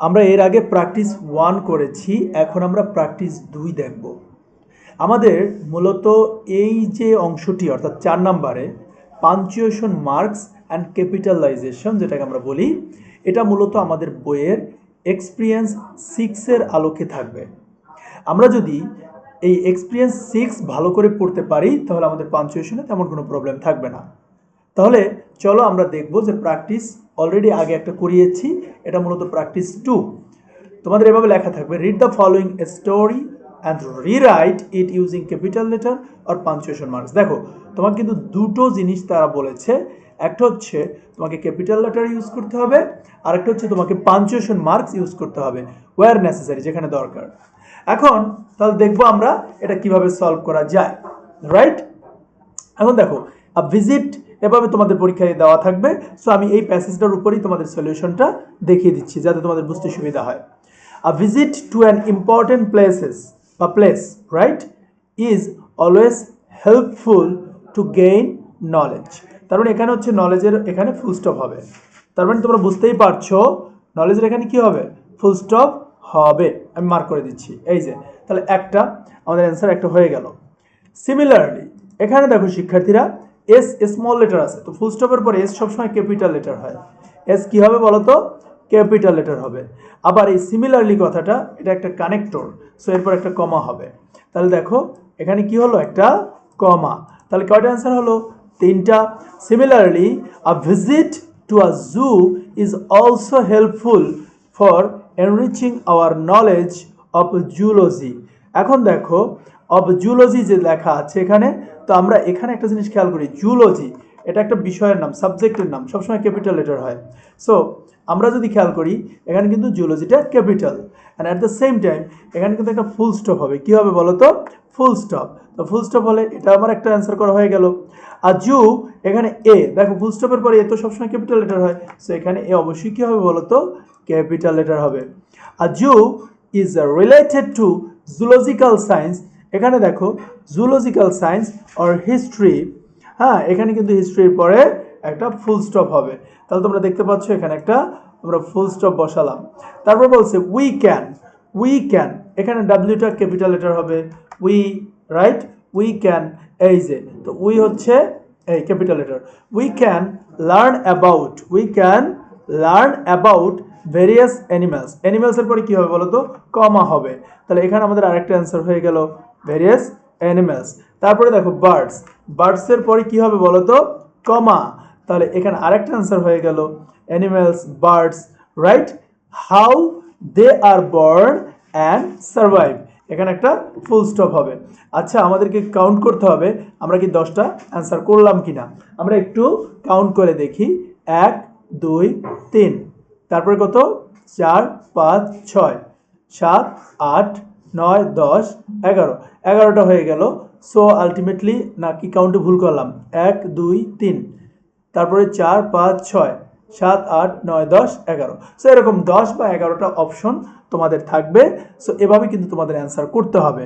আমরা এর আগে প্র্যাকটিস ওয়ান করেছি, এখন আমরা প্র্যাকটিস দুই দেখব। আমাদের মূলত এই যে অংশটি, অর্থাৎ চার নাম্বারে পাঞ্চুয়েশন মার্কস অ্যান্ড ক্যাপিটালাইজেশন যেটাকে আমরা বলি, এটা মূলত আমাদের বইয়ের এক্সপিরিয়েন্স সিক্সের আলোকে থাকবে। আমরা যদি এই এক্সপিরিয়েন্স সিক্স ভালো করে পড়তে পারি, তাহলে আমাদের পাঞ্চুয়েশনে তেমন কোনো প্রবলেম থাকবে না। তাহলে চলো আমরা দেখব যে প্র্যাকটিস অলরেডি আগে একটা করিয়েছি, এটা মূলত প্র্যাকটিস টু তোমাদের এভাবে লেখা থাকবে read the following a story and rewrite it using capital letter R punctuation marks দেখো, তোমাকে কিন্তু দুটো জিনিস তারা বলেছে, একটা হচ্ছে তোমাকে ক্যাপিটাল লেটার ইউজ করতে হবে আর একটা হচ্ছে তোমাকে পাঞ্চুয়েশন মার্কস ইউজ করতে হবে ওয়ার নেসেসারি যেখানে দরকার। এখন তাহলে দেখব আমরা এটা কীভাবে সলভ করা যায় রাইট এখন দেখো আ ভিজিট এভাবে তোমাদের পরীক্ষায় দেওয়া থাকবে। সো আমি এই প্যাসেজটার উপরেই তোমাদের সলিউশনটা দেখিয়ে দিচ্ছি, যাতে তোমাদের বুঝতে সুবিধা হয়। A visit to an important places বা place right is always helpful to gain knowledge তার মানে এখানে হচ্ছে নলেজের এখানে ফুল স্টপ হবে। তার মানে তোমরা বুঝতেই পারছ নলেজের এখানে কি হবে? ফুল স্টপ হবে। আমি মার্ক করে দিচ্ছি। এই যে, তাহলে একটা, আমাদের অ্যান্সার একটা হয়ে গেল। সিমিলারলি এখানে দেখো শিক্ষার্থীরা এস স্মল লেটার আছে। তো ফুল স্টপের পরে এস সবসময় ক্যাপিটাল লেটার হয়। এস কি হবে বলো তো ক্যাপিটাল লেটার হবে। আবার এই সিমিলারলি কথাটা, এটা একটা কানেক্টর সো এরপর একটা কমা হবে। তাহলে দেখো, এখানে কি হলো? একটা কমা তাহলে কয়টা অ্যান্সার হলো? তিনটা। Similarly a visit to a zoo is also helpful for enriching our knowledge of zoology এখন দেখো অফ জুলজি যে লেখা আছে এখানে, তো আমরা এখানে একটা জিনিস খেয়াল করি জুলজি এটা একটা বিষয়ের নাম সাবজেক্টের নাম, সবসময় ক্যাপিটাল লেটার হয়। সো আমরা যদি খেয়াল করি, এখানে কিন্তু জুলজিটা capital and at the same time এখানে কিন্তু একটা ফুল স্টপ হবে। কী হবে বলো তো ফুল স্টপ তো ফুল স্টপ হলে এটা আমার একটা অ্যান্সার করা হয়ে গেল। আর জু এখানে এ দেখো ফুল স্টপের পরে এ তো সবসময় ক্যাপিটাল লেটার হয়। সো এখানে এ অবশ্যই কী হবে বলো তো ক্যাপিটাল লেটার হবে। আর zoo is related to zoological science এখানে দেখো জুলজিক্যাল সায়েন্স অর হিস্ট্রি হ্যাঁ এখানে কিন্তু হিস্ট্রির পরে একটা ফুল স্টপ হবে। তাহলে তোমরা দেখতে পাচ্ছ, এখানে একটা আমরা ফুল স্টপ বসালাম। তারপর বলছে উই ক্যান উই ক্যান এখানে ডাব্লিউটা ক্যাপিটাল লেটার হবে। উই রাইট উই ক্যান এই যে, তো উই হচ্ছে এই capital letter we can learn about we can learn about various animals অ্যানিমালসের পরে কী হবে বলো তো কমা হবে। তাহলে এখানে আমাদের আরেকটা অ্যান্সার হয়ে গেল। ভেরিয়াস অ্যানিমালস তারপরে দেখো বার্ডস বার্ডসের পরে কী হবে বলো তো কমা তাহলে এখানে আরেকটা অ্যান্সার হয়ে গেল। Animals birds right how they are born and survive এখানে একটা ফুল স্টপ হবে। আচ্ছা আমাদেরকে কাউন্ট করতে হবে। আমরা কি দশটা অ্যান্সার করলাম কি না আমরা একটু কাউন্ট করে দেখি। এক, দুই, তিন। তারপরে কত? চার, পাঁচ, ছয়। সাত, আট নয়, দশ, এগারো। এগারোটা হয়ে গেল। সো আলটিমেটলি না কি কাউন্টে ভুল করলাম? এক, দুই, তিন। তারপরে চার, পাঁচ, ছয়, সাত, আট, নয়, দশ, এগারো। সো এরকম দশ বা এগারোটা অপশন তোমাদের থাকবে। সো এভাবে কিন্তু তোমাদের অ্যান্সার করতে হবে।